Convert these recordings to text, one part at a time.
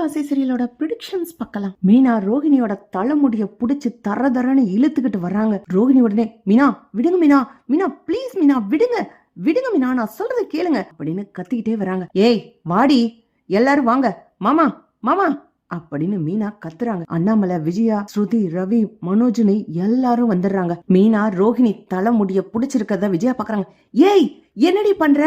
அலைகாசி சீரியலோட predictions பார்க்கலாம். மீனா ரோஹிணியோட தலைமுடிய புடிச்சு தர தரன்னு இழுத்துக்கிட்டு வர்றாங்க. ரோஹிணி உடனே மீனா விடுங்க மீனா மீனா ப்ளீஸ் மீனா விடுங்க விடுங்க மீனா நான் சொல்றதை கேளுங்க அப்படின்னு கத்திக்கிட்டே வராங்க ஏய் வாடி எல்லாரும் வாங்க மாமா மாமா அப்படின்னு மீனா கத்துறாங்க. அண்ணாமலை விஜயா ஸ்ருதி ரவி மனோஜினி எல்லாரும் வந்துடுறாங்க. மீனா ரோஹிணி தலைமுடிய புடிச்சிருக்கிறத விஜயா பாக்குறாங்க. ஏய் என்னடி பண்ற?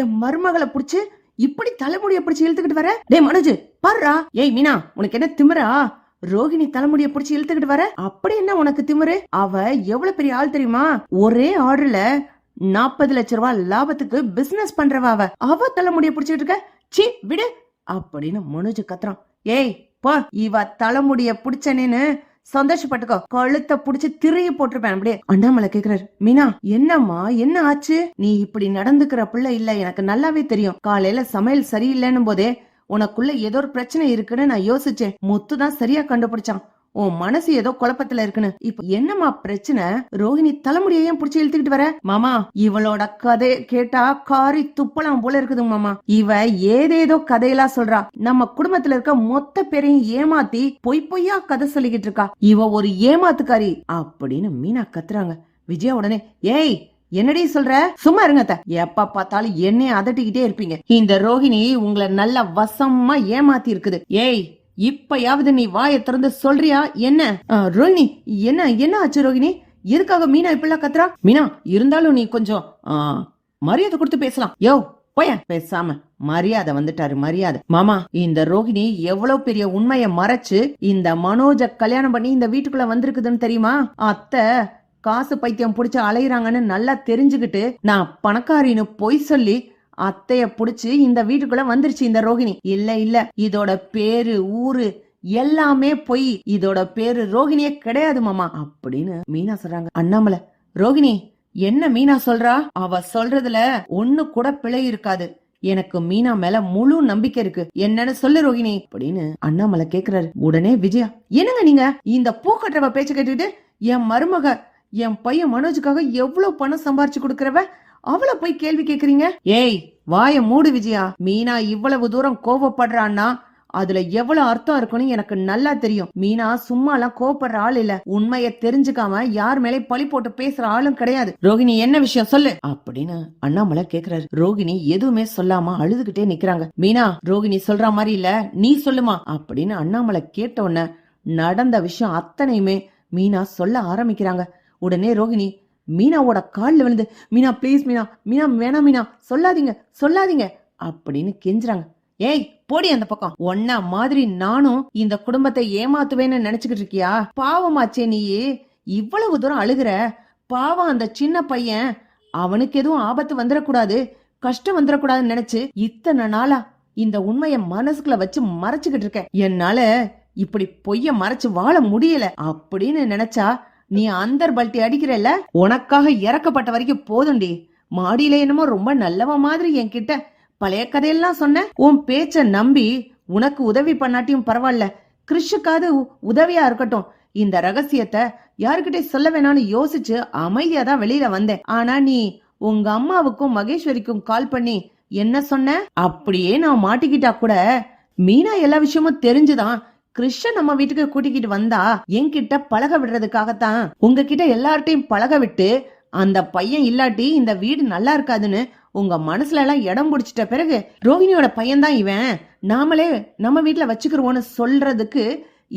என் மருமகளை புடிச்சு இப்படி தலைமுடிய பிடிச்சு இழுத்துக்கிட்டு வர? டே மனோஜ் பாருடா. ஏய் மீனா உனக்கு என்ன திமிரா? ரோகிணி தலைமுடிய பிடிச்சு இழுத்துக்கிட்டு வர? அப்படி என்ன உனக்கு திமிரு? அவ எவ்வளவு பெரிய ஆள் தெரியுமா? ஒரே ஆர்டர்ல நாற்பது லட்ச ரூபாய் லாபத்துக்கு பிசினஸ் பண்றவ அவ. அவ தலைமுடிய பிடிச்சிட்டு இருக்க? சி விடு. அப்படின்னு மனோஜ் கத்துறான். ஏய் போ. இவ தலைமுடிய புடிச்சனேன்னு சந்தோஷப்பட்டுக்கோ. கழுத்தை புடிச்சு திரிய போட்டிருப்பேன். அப்படியே அண்ணாமலை கேக்குறாரு மீனா என்னம்மா? என்ன ஆச்சு? நீ இப்படி நடந்துக்கிற பிள்ளை இல்ல. எனக்கு நல்லாவே தெரியும். காலையில சமையல் சரியில்லைன்னு போதே உனக்குள்ள ஏதோ ஒரு பிரச்சனை இருக்குன்னு நான் யோசிச்சேன். முத்து தான் சரியா கண்டுபிடிச்சான். உன் மனசு ஏதோ குழப்பத்துல இருக்குன்னு. இப்ப என்னம்மா பிரச்சனை? ரோஹிணி தலைமுடியை ஏன் புடிச்சு இழுத்துக்கிட்டு வர? மாமா இவளோட கதை கேட்டா காரி துப்பலாம் போல இருக்குது மாமா. இவ ஏதேதோ கதையெல்லாம் சொல்றா. நம்ம குடும்பத்துல இருக்க மொத்த பேரையும் ஏமாத்தி பொய் பொய்யா கதை சொல்லிக்கிட்டு இருக்கா. இவ ஒரு ஏமாத்துக்காரி அப்படின்னு மீனா கத்துறாங்க. விஜயா உடனே ஏய் என்னடி சொல்ற? சும்மா இருங்க அத்தை. எப்ப பார்த்தாலும் என்னைய அதட்டிக்கிட்டே இருப்பீங்க. இந்த ரோஹிணி உங்களை நல்ல வசமா ஏமாத்தி இருக்குது. ஏய் இப்பயாவது நீ வாயை திறந்து சொல்றியா? என்ன? ஆ, ரோஹிணி என்ன என்ன ஆச்சு ரோஹிணி? எதுக்காக மீனா இப்பெல்லாம் கத்துறா? மீனா இருந்தாலும் நீ கொஞ்சம் ஆ, மரியாதை கொடுத்து பேசலாம். யோ போய பேசாம. மரியாதை வந்துட்டாரு மரியாதை. மாமா இந்த ரோஹிணி எவ்வளவு பெரிய உண்மைய மறைச்சு இந்த மனோஜ கல்யாணம் பண்ணி இந்த வீட்டுக்குள்ள வந்திருக்குதுன்னு தெரியுமா? அத்தை காசு பைத்தியம் புடிச்சு அலையுறாங்கன்னு நல்லா தெரிஞ்சுக்கிட்டு நான் பணக்காரின்னு பொய் சொல்லி அத்தைய புடிச்சு இந்த வீட்டுக்குள்ள வந்துருச்சு இந்த ரோகிணி. இல்ல இல்ல. இதோட பேரு ஊரு எல்லாமே பொய். இதோட பேரு ரோகிணியே கிடையாது மாமா. அப்படின்னு மீனா சொல்றாங்க. அண்ணாமலை ரோகிணி என்ன மீனா சொல்றா? அவ சொல்றதுல ஒண்ணு கூட பிழை இருக்காது. எனக்கு மீனா மேல முழு நம்பிக்கை இருக்கு. என்னன்னு சொல்லு ரோகிணி அப்படின்னு அண்ணாமலை கேக்குறாரு. உடனே விஜயா என்னங்க நீங்க? இந்த பூக்கட்டுறவ பேச்சு கேட்டுக்கிட்டு என் மருமக என் பையன் மனோஜுக்காக எவ்வளவு பணம் சம்பாரிச்சு கொடுக்கறவ? அவளை போய் கேள்வி கேக்குறீங்க? ஏய் வாய மூடு விஜயா. மீனா இவ்வளவு தூரம் கோவப்படுறான்னா அதுல எவ்வளவு அர்த்தம் இருக்குன்னு எனக்கு நல்லா தெரியும். மீனா சும்மா எல்லாம் கோவப்படுற ஆள் இல்ல. உண்மைய தெரிஞ்சுக்காம யார் மேலே பழி போட்டு பேசுற ஆளும் கிடையாது. ரோகிணி என்ன விஷயம் சொல்லு. அப்படின்னு அண்ணாமலை கேக்குறாரு. ரோகிணி எதுவுமே சொல்லாம அழுதுகிட்டே நிக்கிறாங்க. மீனா ரோகிணி சொல்ற மாதிரி இல்ல. நீ சொல்லுமா. அப்படின்னு அண்ணாமலை கேட்ட உடனே நடந்த விஷயம் அத்தனையுமே மீனா சொல்ல ஆரம்பிக்கிறாங்க. உடனே ரோகிணி மீனாவோட கால்ல விழுந்து மீனா ப்ளீஸ் மீனா மீனா வேணாம் மீனா சொல்லாதீங்க சொல்லாதீங்க அப்படின்னு கெஞ்சுறாங்க. ஏய் போடி அந்த பக்கம். ஒன்ன மாதிரி நானும் இந்த குடும்பத்தை ஏமாத்துவேன்னு நினைச்சுக்கிட்டு இருக்கியா? பாவமாச்சே நீ இவ்வளவு தூரம் அழுகுற பாவம் அந்த சின்ன பையன் அவனுக்கு எதுவும் ஆபத்து வந்துடக்கூடாது கஷ்டம் வந்துடக்கூடாதுன்னு நினைச்சு இத்தனை நாளா இந்த உண்மைய மனசுக்குள்ள வச்சு மறைச்சுக்கிட்டு இருக்க என்னால இப்படி பொய்ய மறைச்சு வாழ முடியல அப்படின்னு நினைச்சா நீ அந்தர் பல்ட்டி அடிக்கிறல்ல? உனக்காக இறக்கப்பட்ட வரைக்கும் போதும்டி. மாடியில என்னமோ ரொம்ப நல்லவ மாதிரி என்கிட்ட பழைய கதையெல்லாம் சொன்ன. உன் பேச்ச நம்பி உனக்கு உதவி பண்ணாட்டியும் பரவாயில்ல. கிறிஷுக்காவது உதவியா இருக்கட்டும். இந்த ரகசியத்தை யாருக்கிட்டே சொல்ல வேணாம்னு யோசிச்சு அமைதியா தான் வெளியில வந்தேன். ஆனா நீ உங்க அம்மாவுக்கும் மகேஸ்வரிக்கும் கால் பண்ணி என்ன சொன்ன? அப்படியே நான் மாட்டிக்கிட்டா கூட மீனா எல்லா விஷயமும் தெரிஞ்சுதான். கிருஷ்ண நம்ம வீட்டுக்கு கூட்டிக்கிட்டு வந்தா என்கிட்ட பழக விடுறதுக்காகத்தான். உங்ககிட்ட எல்லார்ட்டையும் பழக விட்டு அந்த பையன் இல்லாட்டி இந்த வீடு நல்லா இருக்காதுன்னு உங்க மனசுல எல்லாம் இடம் பிடிச்சிட்ட பிறகு ரோஹிணியோட பையன் தான் இவன். நாமளே நம்ம வீட்டுல வச்சுக்கிறோம்னு சொல்றதுக்கு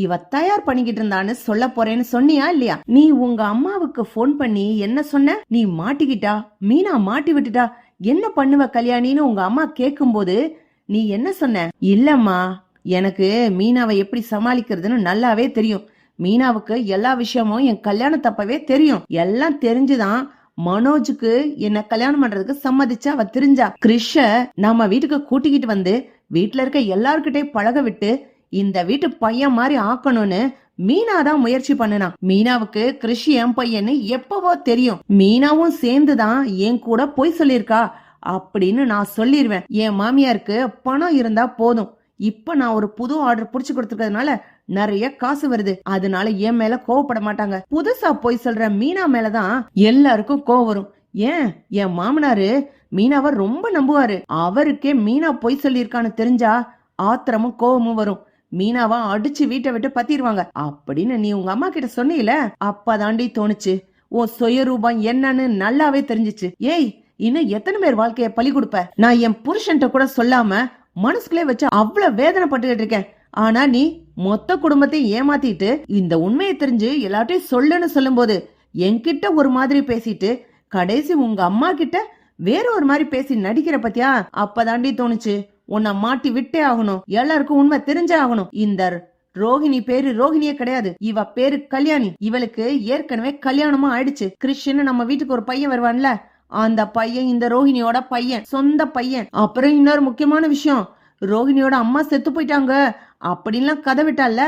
இவ தயார் பண்ணிக்கிட்டு இருந்தான்னு சொல்ல போறேன்னு சொன்னியா இல்லையா? நீ உங்க அம்மாவுக்கு ஃபோன் பண்ணி என்ன சொன்ன? நீ மாட்டிக்கிட்டா? மீனா மாட்டி விட்டுட்டா? என்ன பண்ணுவ கல்யாணின்னு உங்க அம்மா கேக்கும்போது நீ என்ன சொன்ன? இல்லம்மா எனக்கு மீனாவை எப்படி சமாளிக்கிறதுன்னு நல்லாவே தெரியும். மீனாவுக்கு எல்லா விஷயமும் என் கல்யாணத்தப்பவே தெரியும். எல்லாம் தெரிஞ்சுதான் மனோஜுக்கு என்ன கல்யாணம் பண்றதுக்கு சம்மதிச்சா அவ தெரிஞ்சா. கிருஷ நம்ம வீட்டுக்கு கூட்டிக்கிட்டு வந்து வீட்டுல இருக்க எல்லார்கிட்டயும் பழக விட்டு இந்த வீட்டு பையன் மாதிரி ஆக்கணும்னு மீனா தான் முயற்சி பண்ணுனா. மீனாவுக்கு கிறிஷ் என் பையன்னு எப்பவோ தெரியும். மீனாவும் சேர்ந்துதான் என் கூட போய் சொல்லியிருக்கா. அப்படின்னு நான் சொல்லிருவேன். என் மாமியாருக்கு பணம் இருந்தா போதும். இப்ப நான் ஒரு புது ஆர்டர் புடிச்சு கொடுத்துருக்கிறதுனால நிறைய காசு வருது. அதனால என் மேல கோவப்பட மாட்டாங்க. புதுசா போய் சொல்ற மீனா மேலதான் எல்லாருக்கும் கோவம் வரும். ஏன்? என் மாமனாரு மீனாவை ரொம்ப நம்புவாரு. அவருக்கே மீனா பொய் சொல்லியிருக்கான்னு தெரிஞ்சா ஆத்திரமும் கோவமும் வரும். மீனாவா அடிச்சு வீட்டை விட்டு பத்திடுவாங்க அப்படின்னு நீ உங்க அம்மா கிட்ட சொன்னீல அப்பதாண்டி தோணுச்சு. உன் சுயரூபம் என்னன்னு நல்லாவே தெரிஞ்சுச்சு. ஏய் இன்னும் எத்தனை பேர் வாழ்க்கைய பலி கொடுப்ப? நான் என் புருஷன்ட்ட கூட சொல்லாம மனசுக்குள்ளே வச்சு அவ்வளவு வேதனைப்பட்டுக்கிட்டு இருக்கேன். ஆனா நீ மொத்த குடும்பத்தையும் ஏமாத்திட்டு இந்த உண்மையை தெரிஞ்சு எல்லார்ட்டையும் சொல்லுன்னு சொல்லும்போது என்கிட்ட ஒரு மாதிரி பேசிட்டு கடைசி உங்க அம்மா கிட்ட வேற ஒரு மாதிரி பேசி நடிக்கிற பத்தியா? அப்பதாண்டி தோணுச்சு. உன்னை மாட்டி விட்டே ஆகணும். எல்லாருக்கும் உண்மை தெரிஞ்சே ஆகணும். இந்த ரோஹிணி பேரு ரோஹிணியே கிடையாது. இவ பேரு கல்யாணி. இவளுக்கு ஏற்கனவே கல்யாணமா ஆயிடுச்சு. கிறிஸ்டின்னு நம்ம வீட்டுக்கு ஒரு பையன் வருவான்ல அந்த பையன் இந்த ரோஹிணியோட பையன் சொந்த பையன். அப்புறம் இன்னொரு முக்கியமான விஷயம் ரோஹிணியோட அம்மா செத்து போயிட்டாங்க. அப்படின்லாம் கதை விட்டால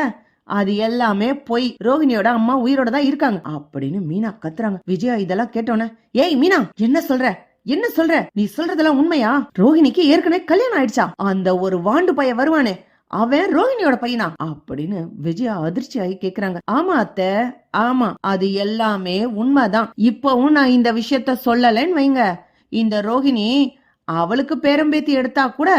அது எல்லாமே பொய் ரோஹிணியோட அம்மா உயிரோட தான் இருக்காங்க. அப்படின்னு மீனா கத்துறாங்க. விஜயா இதெல்லாம் கேட்டோன்னே ஏய் மீனா என்ன சொல்ற? என்ன சொல்ற? நீ சொல்றதெல்லாம் உண்மையா? ரோஹிணிக்கு ஏற்கனவே கல்யாணம் ஆயிடுச்சா? அந்த ஒரு வாண்டு பையன் வருவானே அவன் ரோஹிணியோட பையனா? அப்படின்னு விஜயா அதிர்ச்சி ஆகி கேக்குறாங்க. ஆமா அத்தை ஆமா அது எல்லாமே உண்மைதான். இப்பவும் நான் இந்த விஷயத்த சொல்லலைன்னு வைங்க. இந்த ரோஹிணி அவளுக்கு பேரம்பேத்தி எடுத்தா கூட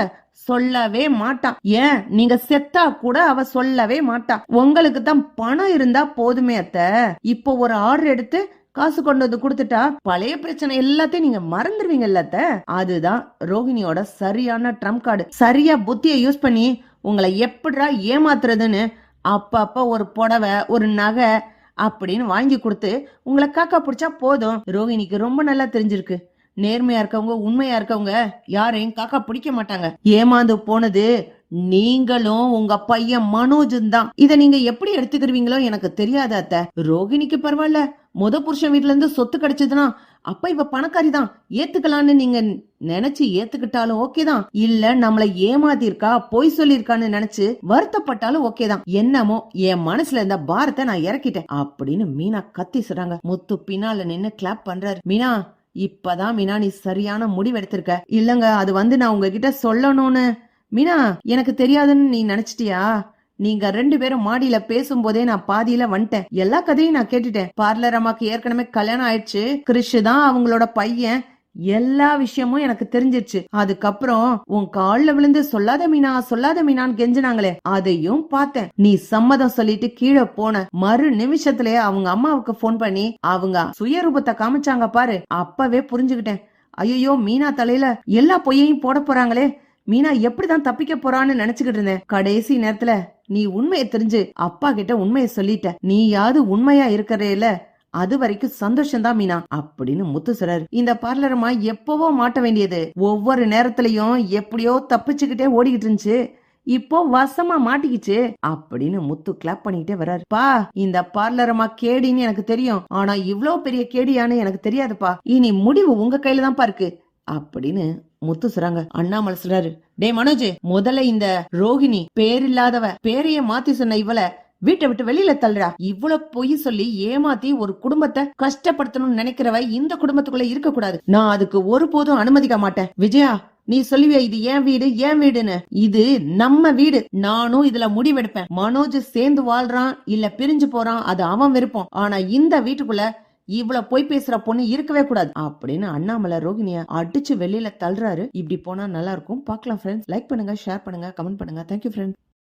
சொல்லவே மாட்டான் ஏன்? நீங்க செத்தா கூட அவ சொல்லவே மாட்டா. உங்களுக்கு தான் பணம் இருந்தா போதுமே அத்தை. இப்போ ஒரு ஆர்டர் எடுத்து காசு கொண்டு வந்து கொடுத்துட்டா பழைய பிரச்சனை எல்லாத்தையும் நீங்க மறந்துடுவீங்க அத்தை அதுதான் ரோஹிணியோட சரியான ட்ரம் கார்டு சரியா புத்தியை யூஸ் பண்ணி உங்களை எப்படிடா ஏமாத்துறதுன்னு அப்பப்ப ஒரு புடவை ஒரு நகை அப்படின்னு வாங்கி கொடுத்து உங்களை காக்கா பிடிச்சா போதும். ரோஹிணிக்கு ரொம்ப நல்லா தெரிஞ்சிருக்கு. நேர்மையா இருக்கவங்க உண்மையா இருக்கவங்க யாரையும் காக்கா பிடிக்க மாட்டாங்க. ஏமாந்து போனது நீங்களும் உங்க பையன் மனோஜும் தான். இத நீங்க எப்படி எடுத்துக்கிருவீங்களோ எனக்கு தெரியாத அத்தை. ரோகிணிக்கு பரவாயில்ல. முத புருஷன் வீட்ல இருந்து சொத்து கிடைச்சதுன்னா அப்ப இவ பணக்காரி தான் ஏத்துக்கலான்னு நீங்க நினைச்சு ஏத்துக்கிட்டாலும் ஓகே தான். இல்ல நம்மள ஏமாத்திருக்கா பொய் சொல்லிருக்கான்னு நினைச்சு வருத்தப்பட்டாலும் ஓகே தான். என்னமோ என் மனசுல இருந்த பாரத்தை நான் இறக்கிட்டேன். அப்படின்னு மீனா கத்தி சொல்றாங்க. முத்து பின்னால நின்னு கிளாப் பண்றாரு. மீனா இப்பதான் மீனா நீ சரியான முடிவு எடுத்திருக்க. இல்லங்க அது வந்து நான் உங்ககிட்ட சொல்லணும்னு. மீனா எனக்கு தெரியாதுன்னு நீ நினைச்சிட்டியா? நீங்க ரெண்டு பேரும் மாடியில பேசும்போதே நான் பாதியில வந்துட்டேன். எல்லா கதையும் நான் கேட்டுட்டேன். பார்லர் அம்மாக்கு ஏற்கனவே கல்யாணம் ஆயிடுச்சு. கிறிஷ் தான் அவங்களோட பையன். எல்லா விஷயமும் எனக்கு தெரிஞ்சிருச்சு. அதுக்கப்புறம் உன் கால்ல விழுந்து சொல்லாத மீனா சொல்லாத மீனான்னு கெஞ்சினாங்களே. அதையும் பார்த்தேன். நீ சம்மதம் சொல்லிட்டு கீழே போன மறு நிமிஷத்துலயே அவங்க அம்மாவுக்கு போன் பண்ணி அவங்க சுயரூபத்தை காமிச்சாங்க பாரு. அப்பவே புரிஞ்சுக்கிட்டேன். ஐயோ மீனா தலையில எல்லா பொய்யையும் போட போறாங்களே. மீனா எப்படிதான் தப்பிக்க போறான்னு நினைச்சுக்கிட்டு இருந்தேன். கடைசி நேரத்துல நீ உண்மையை தெரிஞ்சு அப்பா கிட்ட உண்மையை சொல்லிட்ட. நீயாவது உண்மையா இருக்கிறேல அது வரைக்கும் சந்தோஷம்தான் மீனா அப்படின்னு முத்து சொல்றாரு. இந்த பார்லரமா எப்பவோ மாட்ட வேண்டியது. ஒவ்வொரு நேரத்திலயும் எப்படியோ தப்பிச்சுக்கிட்டே ஓடிக்கிட்டு இருந்துச்சு. இப்போ வசமா மாட்டிக்கிச்சு அப்படின்னு முத்து கிளாப் பண்ணிக்கிட்டே வர்றாரு. பா இந்த பார்லரமா கேடின்னு எனக்கு தெரியும். ஆனா இவ்ளோ பெரிய கேடியான்னு எனக்கு தெரியாதுப்பா. இனி முடிவு உங்க கையில தான் இருக்கு அப்படின்னு முத்து சொல்றாங்க அண்ணாமலை சொல்றாரு டே மனோஜ் முதல்ல இந்த ரோஹிணி பேரில்லாதவ பேரைய மாத்தி சொன்ன இவள வீட்டை விட்டு வெளியில தள்ளுறா இவ்வளவு பொய் சொல்லி ஏமாத்தி ஒரு குடும்பத்தை கஷ்டப்படுத்தணும்னு நினைக்கிறவ இந்த குடும்பத்துக்குள்ள இருக்க கூடாது நான் அதுக்கு ஒருபோதும் அனுமதிக்க மாட்டேன். விஜயா நீ சொல்லுவியா இது என் வீடு என் வீடுன்னு? இது நம்ம வீடு. நானும் இதுல முடிவெடுப்பேன். மனோஜ் சேர்ந்து வாழ்றான் இல்ல பிரிஞ்சு போறான் அது அவன் விருப்பம். ஆனா இந்த வீட்டுக்குள்ள இவ்வளவு பொய் பேசுற பொண்ணு இருக்கவே கூடாது அப்படின்னு அண்ணாமலை ரோகிணிய அடிச்சு வெளியில தள்ளுறாரு. இப்படி போனா நல்லா இருக்கும். பார்க்கலாம் ஃப்ரெண்ட்ஸ் லைக் பண்ணுங்க ஷேர் பண்ணுங்க கமெண்ட் பண்ணுங்க. Thank you friends